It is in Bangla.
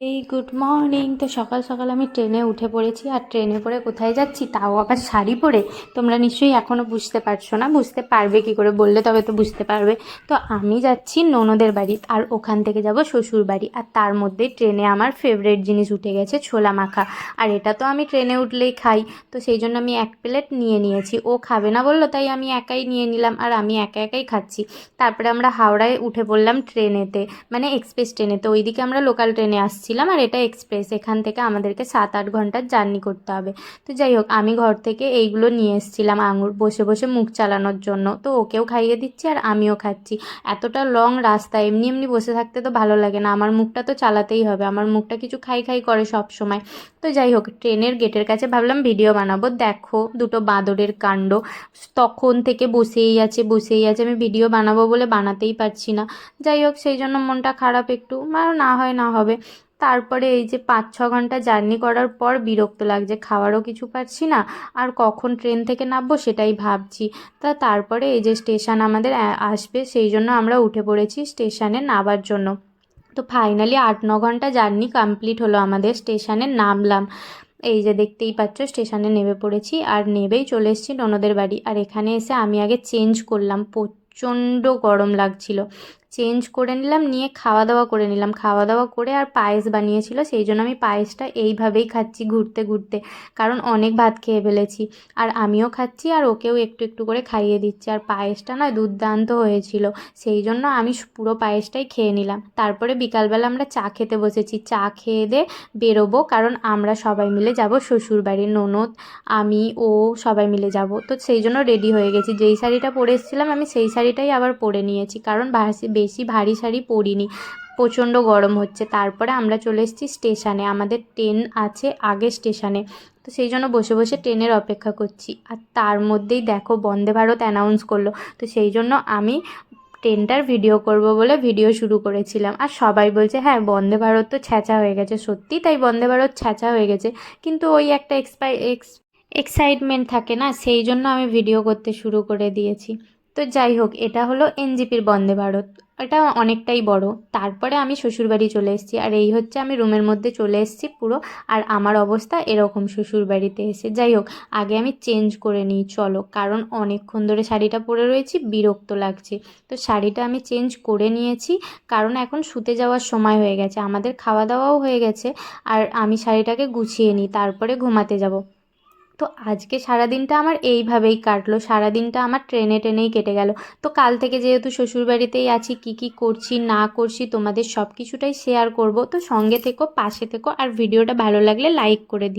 এই গুড মর্নিং তো সকাল সকাল আমি ট্রেনে উঠে পড়েছি আর ট্রেনে করে কোথায় যাচ্ছি? তাও আবার শাড়ি পরে। তোমরা নিশ্চয়ই এখনও বুঝতে পারছ না। বুঝতে পারবে কি করে? বললে তবে তো বুঝতে পারবে। তো আমি যাচ্ছি ননদের বাড়ি আর ওখান থেকে যাব শ্বশুর বাড়ি। আর তার মধ্যেই ট্রেনে আমার ফেভারেট জিনিস উঠে গেছে, ছোলা মাখা। আর এটা তো আমি ট্রেনে উঠলেই খাই। তো সেই জন্য আমি এক প্লেট নিয়ে নিয়েছি। ও খাবে না বলল, তাই আমি একাই নিয়ে নিলাম আর আমি একা একাই খাচ্ছি। তারপরে আমরা হাওড়ায় উঠে পড়লাম ট্রেনেতে মানে এক্সপ্রেস ট্রেনেতে। ওইদিকে আমরা লোকাল ট্রেনে আসছিলাম আর এটা এক্সপ্রেস এখান থেকে আমাদেরকে সাত আট ঘণ্টার জার্নি করতে হবে। তো যাই হোক, আমি ঘর থেকে এইগুলো নিয়ে এসেছিলাম আঙুর, বসে বসে মুখ চালানোর জন্য। তো ওকেও খাইয়ে দিচ্ছি আর আমিও খাচ্ছি। এতটা লং রাস্তা, এমনি এমনি বসে থাকতে তো ভালো লাগে না। আমার মুখটা তো চালাতেই হবে, আমার মুখটা কিছু খাই খাই করে সব সময় তো যাই হোক, ট্রেনের গেটের কাছে ভাবলাম ভিডিও বানাবো। দেখো, দুটো বাঁদরের কাণ্ড। তখন থেকে বসেই আছে বসেই আছে। আমি ভিডিও বানাবো বলে বানাতেই পারছি না। যাই হোক, সেই জন্য মনটা খারাপ একটু। না হয়, না হবে। তারপরে এই যে পাঁচ, ছ ঘণ্টা জার্নি করার পর বিরক্ত লাগছে খাওয়ারও কিছু পাচ্ছি না। আর কখন ট্রেন থেকে নামবো সেটাই ভাবছি। তা তারপরে এই যে স্টেশন আমাদের আসবে, সেই জন্য আমরা উঠে পড়েছি স্টেশনে নামার জন্য। তো ফাইনালি আট, ন ঘণ্টা জার্নি কমপ্লিট হলো আমাদের স্টেশনে, নামলাম। এই যে দেখতেই পাচ্ছ, স্টেশনে নেমে পড়েছি আর নেবেই চলে এসেছি ননদের বাড়ি। আর এখানে এসে আমি আগে চেঞ্জ করলাম, প্রচণ্ড গরম লাগছিল। চেঞ্জ করে নিলাম, নিয়ে খাওয়া দাওয়া করে নিলাম। খাওয়া দাওয়া করে আর পায়েস বানিয়েছিল, সেই জন্য আমি পায়েসটা এইভাবেই খাচ্ছি ঘুরতে ঘুরতে। কারণ অনেক ভাত খেয়ে ফেলেছি। আর আমিও খাচ্ছি আর ওকেও একটু একটু করে খাইয়ে দিচ্ছি। আর পায়েসটা না দুর্দান্ত হয়েছিল। সেই জন্য আমি পুরো পায়েসটাই খেয়ে নিলাম। তারপরে বিকালবেলা আমরা চা খেতে বসেছি। চা খেয়ে দিয়ে বেরোবো, কারণ আমরা সবাই মিলে যাব শ্বশুরবাড়ির ননদ, আমি, ও সবাই মিলে যাব। তো সেই জন্য রেডি হয়ে গেছি। যেই শাড়িটা পরে এসেছিলাম, আমি সেই শাড়িটাই আবার পরে নিয়েছি। কারণ বাসি- বেশি ভারী শাড়ি পরিনি। প্রচণ্ড গরম হচ্ছে। তারপরে আমরা চলে এসেছি স্টেশনে। আমাদের ট্রেন আছে আগে স্টেশনে। তো সেই জন্য বসে বসে ট্রেনের অপেক্ষা করছি। আর তার মধ্যেই দেখো বন্দে ভারত অ্যানাউন্স করল। তো সেই জন্য আমি ট্রেনটার ভিডিও করব বলে ভিডিও শুরু করেছিলাম। আর সবাই বলছে হ্যাঁ বন্দে ভারত তো ছ্যাঁচা হয়ে গেছে। সত্যি তাই বন্দে ভারত ছ্যাঁচা হয়ে গেছে। কিন্তু ওই একটা এক্সপাই এক্স এক্সাইটমেন্ট থাকে না? সেই জন্য আমি ভিডিও করতে শুরু করে দিয়েছি। তো যাই হোক, এটা হলো এনজিপির বন্দে ভারত। এটা অনেকটাই বড়। তারপরে আমি শ্বশুরবাড়ি চলে এসেছি। আর এই হচ্ছে আমি রুমের মধ্যে চলে এসেছি পুরো। আর আমার অবস্থা এরকম শ্বশুরবাড়িতে এসে। যাই হোক, আগে আমি চেঞ্জ করে নিই, চলো। কারণ অনেকক্ষণ ধরে শাড়িটা পরে রয়েছি, বিরক্ত লাগছে। তো শাড়িটা আমি চেঞ্জ করে নিয়েছি। কারণ এখন শুতে যাওয়ার সময় হয়ে গেছে। আমাদের খাওয়া দাওয়াও হয়ে গেছে। আর আমি শাড়িটাকে গুছিয়ে নিই, তারপরে ঘুমাতে যাব। তো আজকে সারাদিনটা আমার এইভাবেই কাটলো। সারাদিনটা আমার ট্রেনে ট্রেনেই কেটে গেল। তো কাল থেকে যেহেতু শ্বশুরবাড়িতেই আছি, কি কি করছি, না করছি, তোমাদের সব কিছুটাই শেয়ার করব। তো সঙ্গে থেকো, পাশে থেকো, আর ভিডিওটা ভালো লাগলে লাইক করে দিও।